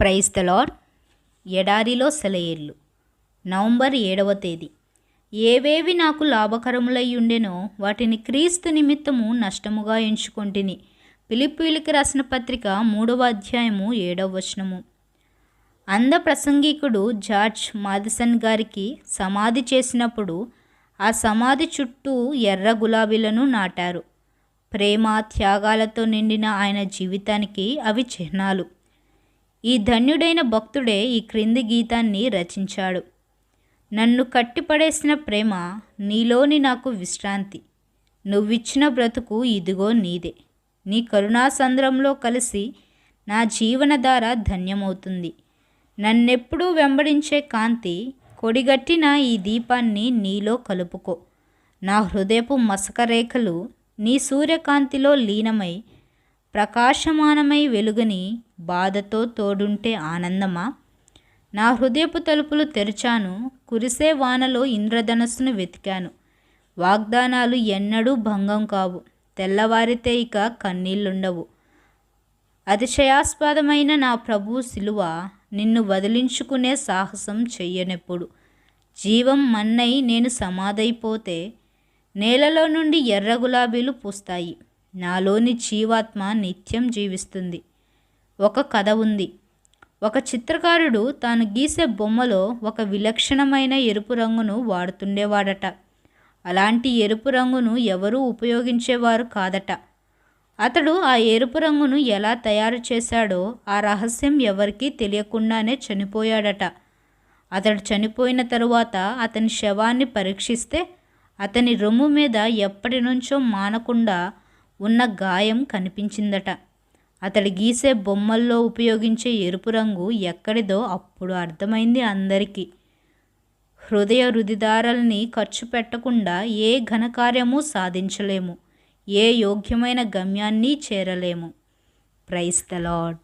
Praise the ఎడారిలో సెలయేళ్ళు. November ఏడవ తేదీ. ఏవేవి నాకు లాభకరములై ఉండెనో వాటిని క్రీస్తు నిమిత్తము నష్టముగా ఎంచుకొంటిని. పిలిపిలికి రాసిన పత్రిక మూడవ అధ్యాయము ఏడవ వచనము. అంధ ప్రసంగికుడు జార్జ్ మాదిసన్ గారికి సమాధి చేసినప్పుడు ఆ సమాధి చుట్టూ ఎర్ర గులాబీలను నాటారు. ప్రేమ త్యాగాలతో నిండిన ఆయన జీవితానికి అవి చిహ్నాలు. ఈ ధన్యుడైన భక్తుడే ఈ క్రింది గీతాన్ని రచించాడు. నన్ను కట్టిపడేసిన ప్రేమ నీలోని నాకు విశ్రాంతి. నువ్విచ్చిన బ్రతుకు ఇదిగో నీదే. నీ కరుణాసంద్రంలో కలిసి నా జీవనధార ధన్యమవుతుంది. నన్నెప్పుడూ వెంబడించే కాంతి కొడిగట్టిన ఈ దీపాన్ని నీలో కలుపుకో. నా హృదయపు మసకరేఖలు నీ సూర్యకాంతిలో లీనమై ప్రకాశమానమై వెలుగని బాధతో తోడుంటే ఆనందమా? నా హృదయపు తలుపులు తెరిచాను కురిసే వానలో ఇంద్రధనస్సును వెతికాను. వాగ్దానాలు ఎన్నడూ భంగం కావు. తెల్లవారితే ఇక కన్నీళ్ళుండవు. అతిశయాస్పదమైన నా ప్రభు శిలువ నిన్ను వదిలించుకునే సాహసం చెయ్యనెప్పుడు. జీవం మన్నై నేను సమాధైపోతే నేలలో నుండి ఎర్ర గులాబీలు పూస్తాయి. నాలోని జీవాత్మ నిత్యం జీవిస్తుంది. ఒక కథ ఉంది. ఒక చిత్రకారుడు తాను గీసే బొమ్మలో ఒక విలక్షణమైన ఎరుపు రంగును వాడుతుండేవాడట. అలాంటి ఎరుపు రంగును ఎవరూ ఉపయోగించేవారు కాదట. అతడు ఆ ఎరుపు రంగును ఎలా తయారు చేశాడో ఆ రహస్యం ఎవరికీ తెలియకుండానే చనిపోయాడట. అతడు చనిపోయిన తరువాత అతని శవాన్ని పరీక్షిస్తే అతని రొమ్ము మీద ఎప్పటి నుంచో మానకుండా ఉన్న గాయం కనిపించిందట. అతడు గీసే బొమ్మల్లో ఉపయోగించే ఎరుపు రంగు ఎక్కడిదో అప్పుడు అర్థమైంది అందరికీ. హృదయ రుదిదారల్ని ఖర్చు పెట్టకుండా ఏ ఘనకార్యము సాధించలేము ఏ యోగ్యమైన గమ్యాన్ని చేరలేము. Price the lord